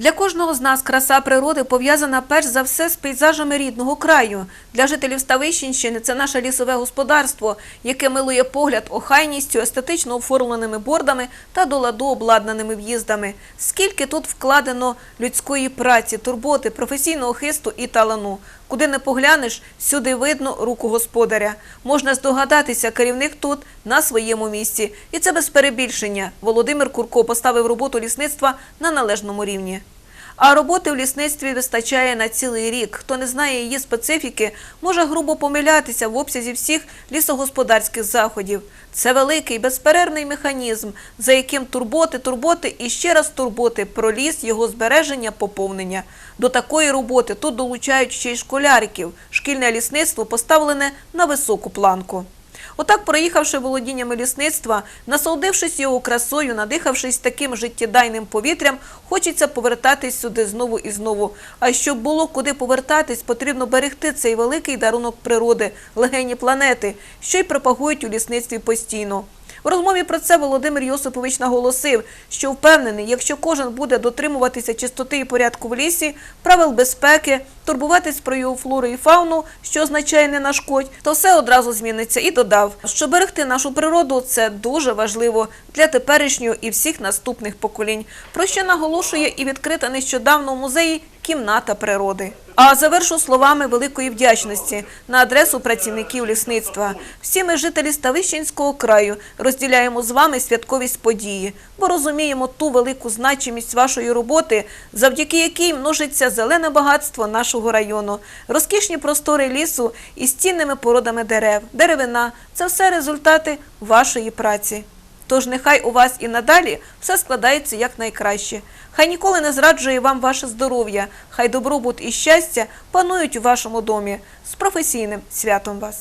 Для кожного з нас краса природи пов'язана перш за все з пейзажами рідного краю. Для жителів Ставищенщини це наше лісове господарство, яке милує погляд охайністю, естетично оформленими бордами та до ладу обладнаними в'їздами. Скільки тут вкладено людської праці, турботи, професійного хисту і талану. Куди не поглянеш, сюди видно руку господаря. Можна здогадатися, керівник тут на своєму місці. І це без перебільшення. Володимир Курко поставив роботу лісництва на належному рівні. А роботи в лісництві вистачає на цілий рік. Хто не знає її специфіки, може грубо помилятися в обсязі всіх лісогосподарських заходів. Це великий безперервний механізм, за яким турботи, турботи і ще раз турботи про ліс, його збереження, поповнення. До такої роботи тут долучають ще й школяриків. Шкільне лісництво поставлене на високу планку. Отак, проїхавши володіннями лісництва, насолодившись його красою, надихавшись таким життєдайним повітрям, хочеться повертатись сюди знову і знову. А щоб було куди повертатись, потрібно берегти цей великий дарунок природи, легені планети, що й пропагують у лісництві постійно. В розмові про це Володимир Йосипович наголосив, що впевнений, якщо кожен буде дотримуватися чистоти і порядку в лісі, правил безпеки, турбуватись про його флору і фауну, що означає не нашкодь, то все одразу зміниться. І додав, що берегти нашу природу це дуже важливо для теперішнього і всіх наступних поколінь. Про що наголошує і відкрита нещодавно в музеї кімната природи. А завершу словами великої вдячності на адресу працівників лісництва. Всі ми, жителі Ставищенського краю, розділяємо з вами святковість події, бо розуміємо ту велику значимість вашої роботи, завдяки якій множиться зелене багатство нашого району, розкішні простори лісу із цінними породами дерев, деревина це все результати вашої праці. Тож нехай у вас і надалі все складається якнайкраще. Хай ніколи не зраджує вам ваше здоров'я, хай добробут і щастя панують у вашому домі. З професійним святом вас!